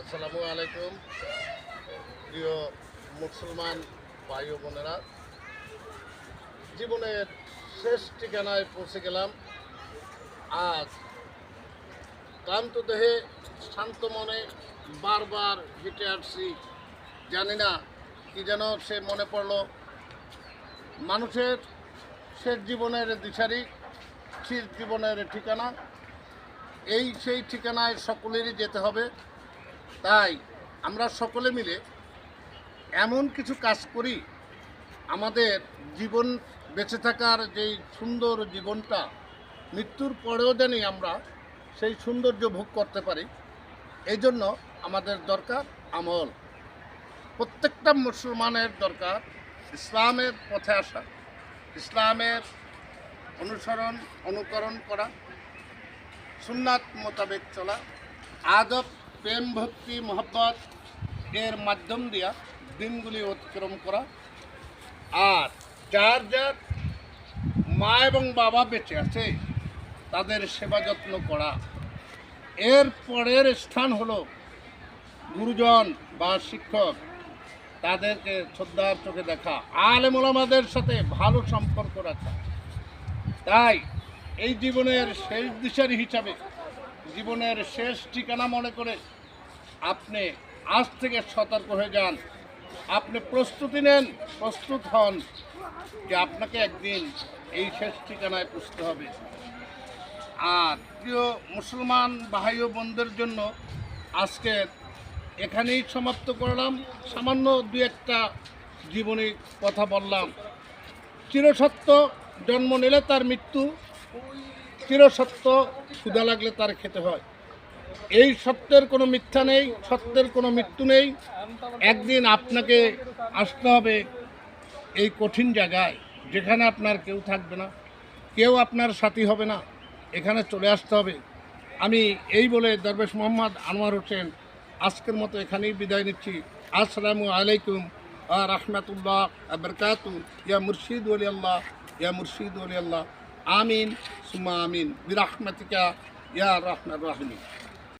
আসসালামু আলাইকুম। প্রিয় মুসলমান ভাই ও বোনেরা, জীবনের শেষ ঠিকানায় পৌঁছে গেলাম। আজ ক্লান্ত দেহে, শান্ত মনে বারবার হেঁটে আসছি। জানি না কি যেন সে মনে পড়ল। মানুষের শেষ জীবনের দিশারি, শেষ জীবনের ঠিকানা, এই সেই ঠিকানায় সকলেরই যেতে হবে। তাই আমরা সকলে মিলে এমন কিছু কাজ করি, আমাদের জীবন বেঁচে থাকার যেই সুন্দর জীবনটা, মৃত্যুর পরেও জানি আমরা সেই সৌন্দর্য ভোগ করতে পারি এই জন্য আমাদের দরকার আমল। প্রত্যেকটা মুসলমানের দরকার ইসলামের পথে আসা, ইসলামের অনুসরণ, অনুকরণ করা, সুন্নাত মোতাবেক চলা, আদব প্রেম ভক্তি মহব্বত এর মাধ্যম দিয়া দিনগুলি অতিক্রম করা। আর যার যার মা এবং বাবা বেঁচে আছে, তাদের সেবা যত্ন করা। এর পরের স্থান হলো গুরুজন বা শিক্ষক, তাদেরকে শ্রদ্ধার চোখে দেখা, আলেমুলামাদের সাথে ভালো সম্পর্ক রাখা। তাই এই জীবনের শেষ দিশারি হিসাবে জীবনের শেষ ঠিকানা মনে করে আপনি আজ থেকে সতর্ক হয়ে যান। আপনি প্রস্তুতি নেন, প্রস্তুত হন যে আপনাকে একদিন এই শেষ ঠিকানায় পুষতে হবে। আর প্রিয় মুসলমান ভাই ও বোনদের জন্য আজকে এখানেই সমাপ্ত করলাম। সামান্য দু একটা জীবনী কথা বললাম। চিরসত্য জন্ম নিলে তার মৃত্যু। চিরসত্য ক্ষুধা লাগলে তার খেতে হয়। এই সত্যের কোনো মিথ্যা নেই, সত্যের কোনো মৃত্যু নেই। একদিন আপনাকে আসতে হবে এই কঠিন জায়গায়, যেখানে আপনার কেউ থাকবে না, কেউ আপনার সাথী হবে না, এখানে চলে আসতে হবে। আমি এই বলে দরবেশ মোহাম্মদ আনোয়ার হোসেন আজকের মতো এখানেই বিদায় নিচ্ছি। আসসালামু আলাইকুম রহমতুল্লাহ বরকাতু। ইয়া মুর্শিদ ওলি আল্লাহ, ইয়া মুর্শিদ ওলি আল্লাহ। আমিন সুমা আমিন বিরাহমাতিকা ইয়া রহমান রাহমিন।